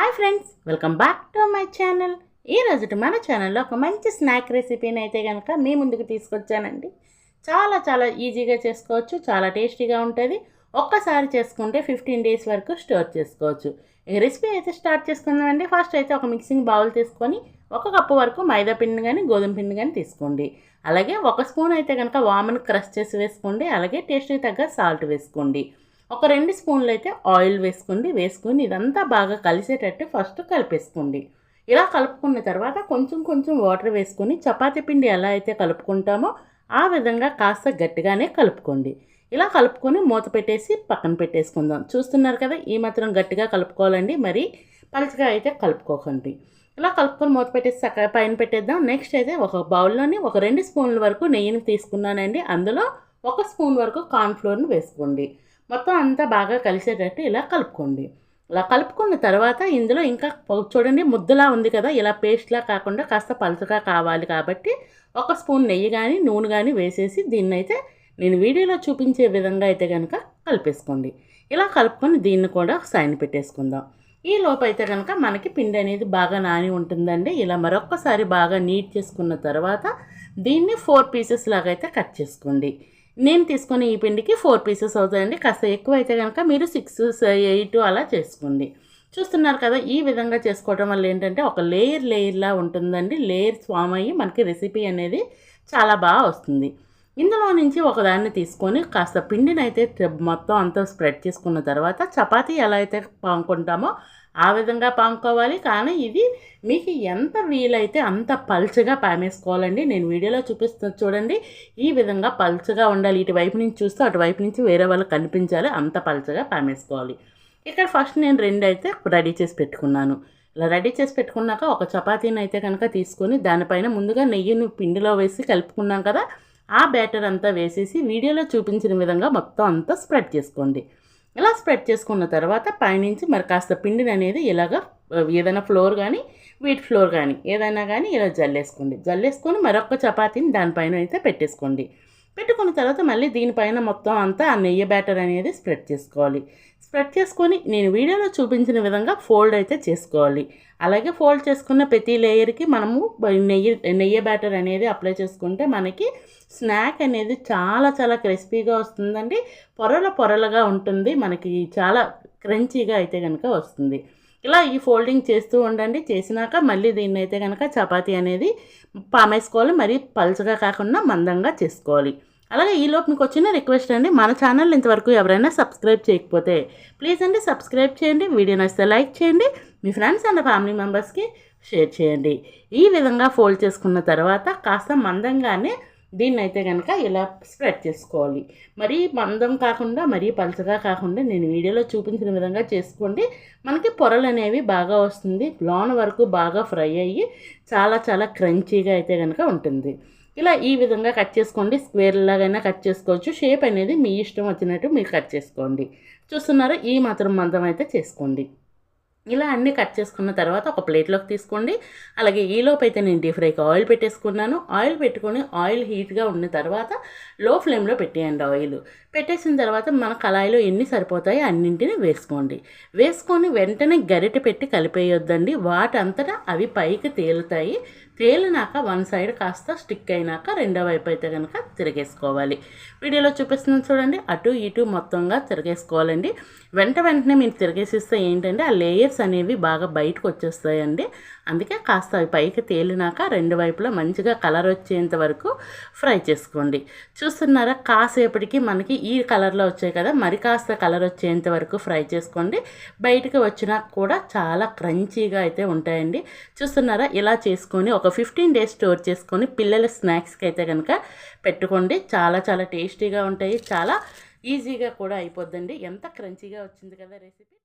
Hi friends welcome back to my channel. ఈ మన ఛానల్లో ఒక మంచి స్నాక్ రెసిపీని అయితే కనుక మీ ముందుకు తీసుకొచ్చానండి. చాలా చాలా ఈజీగా చేసుకోవచ్చు చాలా టేస్టీగా ఉంటుంది. ఒక్కసారి చేసుకుంటే ఫిఫ్టీన్ డేస్ వరకు స్టోర్ చేసుకోవచ్చు. ఈ రెసిపీ అయితే స్టార్ట్ చేసుకుందామండి. ఫస్ట్ అయితే ఒక మిక్సింగ్ బౌల్ తీసుకొని ఒక కప్పు వరకు మైదా పిండి కానీ గోధుమ పిండి కానీ తీసుకోండి. అలాగే ఒక స్పూన్ అయితే కనుక వామన్ క్రష్ చేసి వేసుకోండి. అలాగే టేస్ట్కి తగ్గ సాల్ట్ వేసుకోండి. ఒక రెండు స్పూన్లు అయితే ఆయిల్ వేసుకోండి. వేసుకొని ఇదంతా బాగా కలిసేటట్టు ఫస్ట్ కలిపేసుకోండి. ఇలా కలుపుకున్న తర్వాత కొంచెం కొంచెం వాటర్ వేసుకొని చపాతీ పిండి ఎలా అయితే కలుపుకుంటామో ఆ విధంగా కాస్త గట్టిగానే కలుపుకోండి. ఇలా కలుపుకొని మూత పెట్టేసి పక్కన పెట్టేసుకుందాం. చూస్తున్నారు కదా ఈ మాత్రం గట్టిగా కలుపుకోవాలండి. మరి పలుచగా అయితే కలుపుకోకండి. ఇలా కలుపుకొని మూత పెట్టేసి చక్కగా పైన పెట్టేద్దాం. నెక్స్ట్ అయితే ఒక బౌల్లోని ఒక రెండు స్పూన్ల వరకు నెయ్యిని తీసుకున్నానండి. అందులో ఒక స్పూన్ వరకు కార్న్ఫ్లోర్ని వేసుకోండి. మొత్తం అంతా బాగా కలిసేటట్టు ఇలా కలుపుకోండి. ఇలా కలుపుకున్న తర్వాత ఇందులో ఇంకా చూడండి ముద్దలా ఉంది కదా ఇలా పేస్ట్లా కాకుండా కాస్త పలుచగా కావాలి కాబట్టి ఒక స్పూన్ నెయ్యి కానీ నూనె కానీ వేసేసి దీన్ని అయితే నేను వీడియోలో చూపించే విధంగా అయితే కనుక కలిపేసుకోండి. ఇలా కలుపుకొని దీన్ని కూడా సైన్ పెట్టేసుకుందాం. ఈ లోపు అయితే కనుక మనకి పిండి అనేది బాగా నాని ఉంటుందండి. ఇలా మరొక్కసారి బాగా నీట్ చేసుకున్న తర్వాత దీన్ని ఫోర్ పీసెస్ లాగా అయితే కట్ చేసుకోండి. నేను తీసుకునే ఈ పిండికి ఫోర్ పీసెస్ అవుతాయండి. కాస్త ఎక్కువ అయితే కనుక మీరు సిక్స్ ఎయిట్ అలా చేసుకోండి. చూస్తున్నారు కదా ఈ విధంగా చేసుకోవడం వల్ల ఏంటంటే ఒక లేయర్ లేయర్లా ఉంటుందండి. లేయర్ ఫామ్ అయ్యి మనకి రెసిపీ అనేది చాలా బాగా వస్తుంది. ఇందులో నుంచి ఒకదాన్ని తీసుకొని కాస్త పిండిని అయితే మొత్తం అంతా స్ప్రెడ్ చేసుకున్న తర్వాత చపాతీ ఎలా అయితే పాముకుంటామో ఆ విధంగా పాముకోవాలి. కానీ ఇది మీకు ఎంత వీలైతే అంత పల్చగా పామేసుకోవాలండి. నేను వీడియోలో చూపిస్తున్న చూడండి. ఈ విధంగా పల్చగా ఉండాలి. ఇటువైపు నుంచి చూస్తే అటువైపు నుంచి వేరే వాళ్ళకి కనిపించాలి. అంత పల్చగా పామేసుకోవాలి. ఇక్కడ ఫస్ట్ నేను రెండు అయితే రెడీ చేసి పెట్టుకున్నాను. ఇలా రెడీ చేసి పెట్టుకున్నాక ఒక చపాతీని అయితే కనుక తీసుకొని దానిపైన ముందుగా నెయ్యిని పిండిలో వేసి కలుపుకున్నాం కదా. ఆ బ్యాటర్ అంతా వేసేసి వీడియోలో చూపించిన విధంగా మొత్తం అంతా స్ప్రెడ్ చేసుకోండి. ఇలా స్ప్రెడ్ చేసుకున్న తర్వాత పైనుంచి మరి కాస్త పిండిని అనేది ఇలాగ ఏదైనా ఫ్లోర్ కానీ వీట్ ఫ్లోర్ కానీ ఏదైనా కానీ ఇలా జల్లేసుకోండి. జల్లేసుకొని మరొక చపాతీని దానిపైన అయితే పెట్టేసుకోండి. పెట్టుకున్న తర్వాత మళ్ళీ దీనిపైన మొత్తం అంతా ఆ నెయ్యి బ్యాటర్ అనేది స్ప్రెడ్ చేసుకోవాలి. స్ప్రెడ్ చేసుకొని నేను వీడియోలో చూపించిన విధంగా ఫోల్డ్ అయితే చేసుకోవాలి. అలాగే ఫోల్డ్ చేసుకున్న ప్రతి లేయర్కి మనము నెయ్యి నెయ్యి బ్యాటర్ అనేది అప్లై చేసుకుంటే మనకి స్నాక్ అనేది చాలా చాలా క్రిస్పీగా వస్తుందండి. పొరల పొరలుగా ఉంటుంది. మనకి చాలా క్రంచీగా అయితే కనుక వస్తుంది. ఇలా ఈ ఫోల్డింగ్ చేస్తూ ఉండండి. చేసినాక మళ్ళీ దీన్ని అయితే కనుక చపాతీ అనేది పామేసుకోవాలి. మరి పలుచగా కాకుండా మందంగా చేసుకోవాలి. అలాగే ఈలోపు మీకు వచ్చిన రిక్వెస్ట్ అండి. మన ఛానల్ ఇంతవరకు ఎవరైనా సబ్స్క్రైబ్ చేయకపోతే ప్లీజ్ అండి సబ్స్క్రైబ్ చేయండి. వీడియో నచ్చితే లైక్ చేయండి. మీ ఫ్రెండ్స్ అండ్ ఫ్యామిలీ మెంబర్స్కి షేర్ చేయండి. ఈ విధంగా ఫోల్డ్ చేసుకున్న తర్వాత కాస్త మందంగానే దీన్ని అయితే కనుక ఇలా స్ప్రెడ్ చేసుకోవాలి. మరీ మందం కాకుండా మరీ పలచగా కాకుండా నేను వీడియోలో చూపించిన విధంగా చేసుకోండి. మనకి పొరలు అనేవి బాగా వస్తుంది. లోన వరకు బాగా ఫ్రై అయ్యి చాలా చాలా క్రంచీగా అయితే కనుక ఉంటుంది. ఇలా ఈ విధంగా కట్ చేసుకోండి. స్క్వేర్ లాగైనా కట్ చేసుకోవచ్చు. షేప్ అనేది మీ ఇష్టం వచ్చినట్టు మీరు కట్ చేసుకోండి. చూస్తున్నారు? ఈ మాత్రం మందం అయితే చేసుకోండి. ఇలా అన్నీ కట్ చేసుకున్న తర్వాత ఒక ప్లేట్లోకి తీసుకోండి. అలాగే ఈలోపు అయితే నేను డీప్ ఫ్రైకి ఆయిల్ పెట్టేసుకున్నాను. ఆయిల్ పెట్టుకొని ఆయిల్ హీట్గా ఉన్న తర్వాత లో ఫ్లేమ్లో పెట్టేయండి ఆయిల్. పెట్టేసిన తర్వాత మన కళాయిలో ఎన్ని సరిపోతాయో అన్నింటిని వేసుకోండి. వేసుకొని వెంటనే గరిటె పెట్టి కలిపేయొద్దండి. వాటంతటా అవి పైకి తేలుతాయి. తేలినాక వన్ సైడ్ కాస్త స్టిక్ అయినాక రెండో వైపు అయితే కనుక తిరిగేసుకోవాలి. వీడియోలో చూపిస్తున్నాను చూడండి అటు ఇటు మొత్తంగా తిరిగేసుకోవాలండి. వెంట వెంటనే మీరు తిరిగేసిస్తే ఏంటంటే ఆ లేయర్స్ అనేవి బాగా బయటకు వచ్చేస్తాయండి. అందుకే కాస్త అవి పైకి తేలినాక రెండు వైపులా మంచిగా కలర్ వచ్చేంత వరకు ఫ్రై చేసుకోండి. చూస్తున్నారా కాసేపటికి మనకి ఈ కలర్లో వచ్చాయి కదా మరి కాస్త కలర్ వచ్చేంత వరకు ఫ్రై చేసుకోండి. బయటకు వచ్చినా కూడా చాలా క్రంచీగా అయితే ఉంటాయండి. చూస్తున్నారా ఇలా చేసుకొని ఒక ఒక ఫిఫ్టీన్ డేస్ స్టోర్ చేసుకొని పిల్లల స్నాక్స్కి అయితే కనుక పెట్టుకోండి. చాలా చాలా టేస్టీగా ఉంటాయి. చాలా ఈజీగా కూడా అయిపోద్దండి. ఎంత క్రంచీగా వచ్చింది కదా రెసిపీ